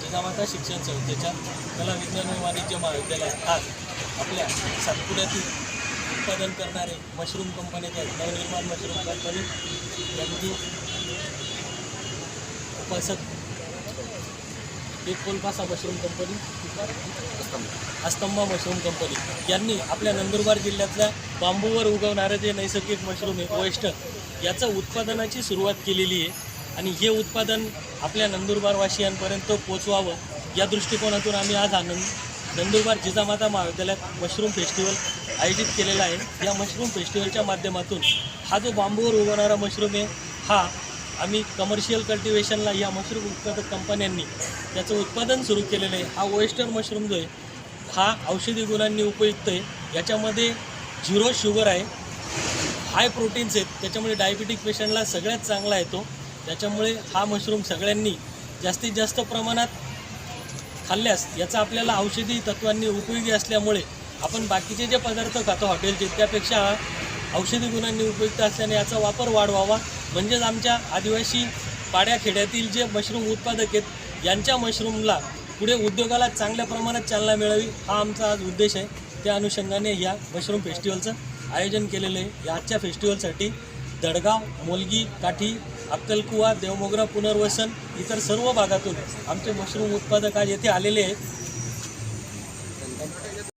जिजामाता शिक्षण संस्थेच्या कला विज्ञान व वाणिज्य महाविद्यालयात आज आपल्या सातपुड्यातील उत्पादन करणारे मशरूम कंपनीचे नवनिर्माण मशरूम कंपनी यांची उपासक एक कोलकासा mushroom company Astamba mushroom company यांनी आपल्या नंदुरबार जिल्ह्यातल्या बांबूवर उगवणारं जे नैसर्गिक मशरूम आहे ओएस्टर याचं उत्पादनाची सुरुवात केलेली आहे. आणि हे उत्पादन आपल्या नंदुरबारवासियांपर्यंत पोचवावं या दृष्टिकोनातून आम्ही आज आनंद नंदुरबार जिजामाता महाविद्यालयात मशरूम फेस्टिवल आयोजित केलेला आहे. या मशरूम फेस्टिवलच्या माध्यमातून हा जो बांबूवर उगवणारा मशरूम आहे हा आम्ही कमर्शियल कल्टिवेशनला या मशरूम उत्पादक कंपन्यांनी त्याचं उत्पादन सुरू केलेलं आहे. हा ओएस्टर मशरूम जो आहे हा औषधी गुणांनी उपयुक्त आहे. याच्यामध्ये झिरो शुगर आहे हाय प्रोटीन्स आहेत. त्याच्यामुळे डायबिटिक पेशंटला सगळ्यात चांगला येतो त्याच्यामुळे हा मशरूम सगळ्यांनी जास्तीत जास्त प्रमाणात खाल्ल्यास याचा आपल्याला औषधी तत्वांनी उपयोगी असल्यामुळे आपण बाकीचे जे पदार्थ खातो हॉटेलचे त्यापेक्षा औषधी गुणांनी उपयुक्त असल्याने याचा वापर वाढवावा. म्हणजेच आमच्या आदिवासी पाड्याखेड्यातील जे मशरूम उत्पादक आहेत यांच्या मशरूमला पुढे उद्योगाला चांगल्या प्रमाणात चालना मिळावी हा आमचा आज उद्देश आहे. त्या अनुषंगाने या मशरूम फेस्टिवलचं आयोजन केलेलं आहे. या आजच्या फेस्टिवलसाठी दडगाव मोलगी काठी अक्कलकुवा देवमोगरा पुनर्वसन इतर सर्व भागातून आमचे मशरूम उत्पादक आज येथे आलेले आहेत.